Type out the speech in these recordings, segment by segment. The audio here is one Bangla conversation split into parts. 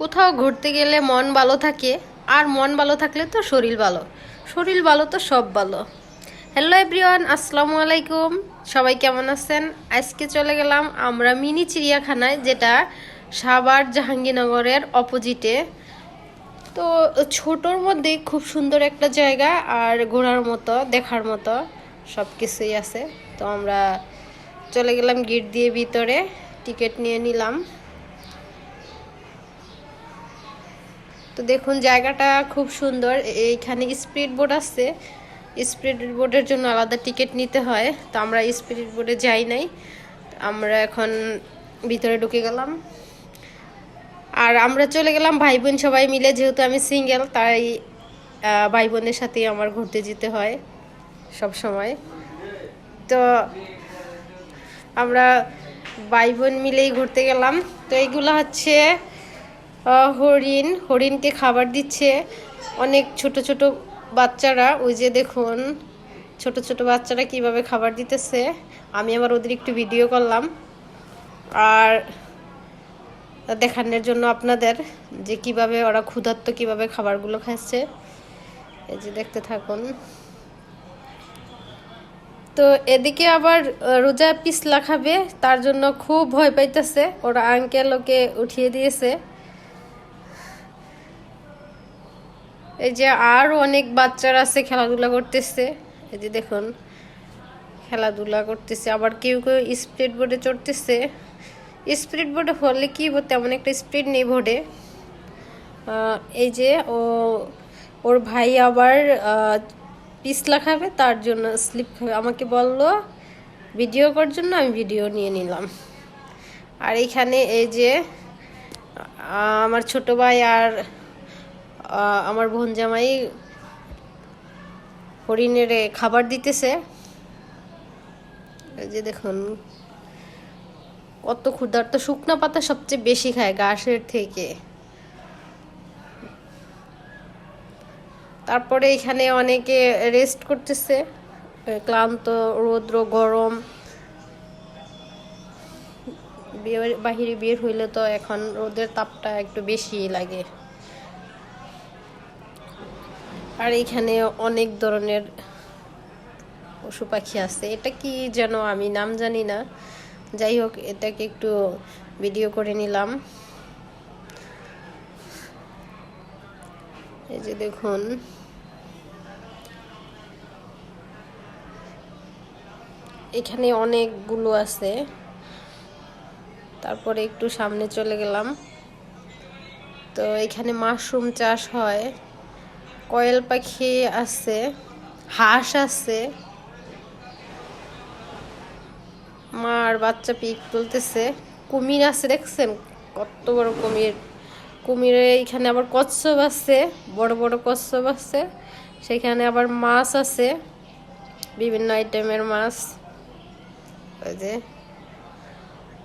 কোথাও ঘুরতে গেলে মন ভালো থাকে, আর মন ভালো থাকলে তো শরীর ভালো। শরীর ভালো তো সব ভালো। হ্যালো এভরিওয়ান আসসালামু আলাইকুম। সবাই কেমন আছেন? আজকে চলে গেলাম আমরা মিনি চিড়িয়াখানায়, যেটা সাভার জাহাঙ্গীরনগরের অপোজিটে তো ছোটোর মধ্যে খুব সুন্দর একটা জায়গা, আর ঘোরার মতো, দেখার মতো সব কিছুই আছে। তো আমরা চলে গেলাম গেট দিয়ে ভিতরে, টিকিট নিয়ে নিলাম। তো দেখুন, জায়গাটা খুব সুন্দর। এইখানে স্পিড বোর্ড আছে। স্পিড বোর্ডের জন্য আলাদা টিকিট নিতে হয়। তো আমরা স্পিড বোর্ডে যাই নাই। আমরা এখন ভিতরে ঢুকে গেলাম। আর আমরা চলে গেলাম ভাই বোন সবাই মিলে, যেহেতু আমি সিঙ্গেল, তাই ভাই বোনের সাথেই আমার ঘুরতে যেতে হয় সব সময়। তো আমরা ভাই বোন মিলেই ঘুরতে গেলাম। তো এইগুলো হচ্ছে হরিণ, হরিণকে খাবার দিচ্ছে। অনেক ছোট ছোট বাচ্চারা, ওই যে দেখুন, ছোট ছোট বাচ্চারা কীভাবে খাবার দিতেছে। আমি আবার ওদের একটু ভিডিও করলাম। আর দেখানোর জন্য আপনাদের যে কীভাবে ওরা ক্ষুধার্ত কীভাবে খাবারগুলো খাচ্ছে। এই যে দেখতে থাকুন। তো এদিকে আবার রোজা পিছলা খাবে, তার জন্য খুব ভয় পাইতেছে। ওরা আঙ্কেল ওকে উঠিয়ে দিয়েছে। এই যে আরও অনেক বাচ্চারা আছে, খেলাধুলা করতেছে। এই যে দেখুন, খেলাধুলা করতেছে। আবার কেউ কেউ স্পিড বোর্ডে চড়তেছে। স্পিড বোর্ডে হলে কি তেমন একটা স্পিড নেই বোর্ডে এই যে ও, ওর ভাই আবার পিছলা খাবে তার জন্য স্লিপ খাবে। আমাকে বলল, ভিডিও করার জন্য আমি ভিডিও নিয়ে নিলাম। আর এইখানে এই যে আমার ছোট ভাই আর আমার বোন জামাই হরিণের খাবার দিতেছে। যে দেখুন, কত ক্ষুধার্ত শুকনো পাতা সবচেয়ে বেশি খায় ঘাসের থেকে। তারপরে এখানে অনেকে রেস্ট করতেছে ক্লান্ত, রৌদ্র, গরম। বাহিরে বের হইলে তো এখন রোদের তাপটা একটু বেশি লাগে। আর এখানে অনেক ধরনের পশু পাখি আছে। এটা কি যেন আমি নাম জানি না। যাই হোক, এটাকে একটু ভিডিও করে নিলাম। এই যে দেখুন। এখানে অনেকগুলো আছে। তারপরে একটু সামনে চলে গেলাম। তো এখানে মাশরুম চাষ হয়। কয়েল পাখি আছে, হাঁস আছে, মার বাচ্চা পিক তুলতেছে, কুমির আছে, দেখছেন? কত বড় কুমির। কুমিরের এইখানে আবার কচ্ছপ আছে, বড় বড় কচ্ছপ আছে, সেখানে আবার মাছ আছে, বিভিন্ন আইটেমের মাছ। ওই যে,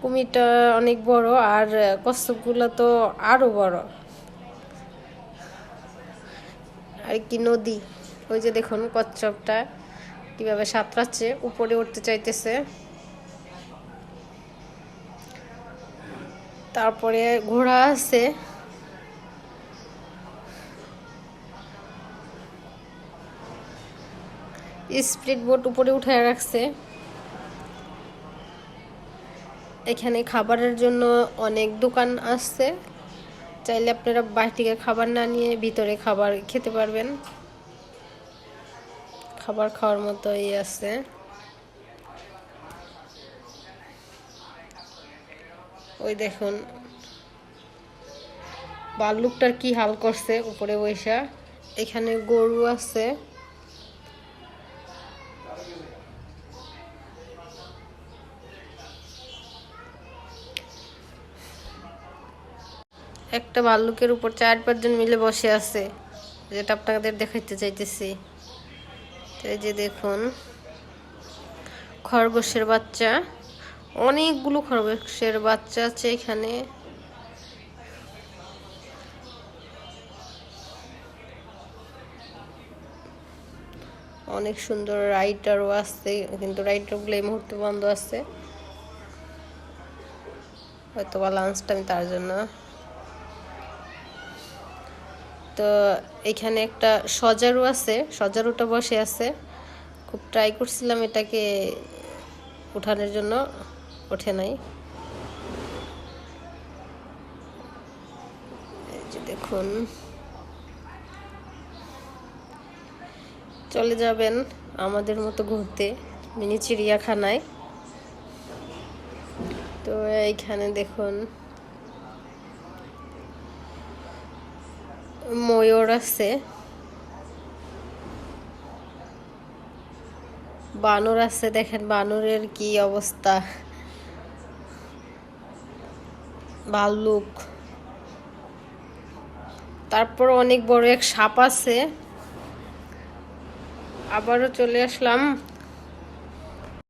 কুমিরটা অনেক বড় আর কচ্ছপগুলো তো আরও বড়। আর কি নদী, ওই যে দেখুন কচ্ছপটা কীভাবে সাঁতরাচ্ছে, উপরে উঠতে চাইতেছে। তারপরে ঘোড়া আছে। স্প্রিট বোট উপরে উঠে রাখছে। এখানে খাবারের জন্য অনেক দোকান আছে চাইলে আপনারা বাইরে থেকে খাবার না নিয়ে ভিতরে খাবার খেতে পারবেন। খাবার খাওয়ার মতো ইয়ে আছে। ওই দেখুন। বাল্লুকটার কি হাল করছে উপরে বৈশা এখানে গরু আছে। একটা ভাল্লুকের উপর চার পাঁচজন মিলে বসে আছে। যেটা আপনাদের দেখাইতে চাইতেছি। এই যে দেখুন, খরগোশের বাচ্চা। অনেকগুলো খরগোশের বাচ্চা আছে এখানে। অনেক সুন্দর রাইটারও আছে, কিন্তু রাইটারগুলো এই মুহূর্তে বন্ধ আছে। হয়তো বা লাঞ্চ টাইম তার জন্য। তো এখানে একটা সজারু আছে, সজারুটা বসে আছে। খুব ট্রাই করছিলাম এটাকে উঠানোর জন্য, ওঠে নাই। দেখুন। চলে যাবেন আমাদের মতো ঘুরতে, মিনি চিড়িয়াখানায়। তো এইখানে দেখুন। ময়ূর আছে। বানর আছে, দেখেন বানরের কি অবস্থা। ভাল্লুক। তারপর অনেক বড় এক সাপ আছে। আবারও চলে আসলাম।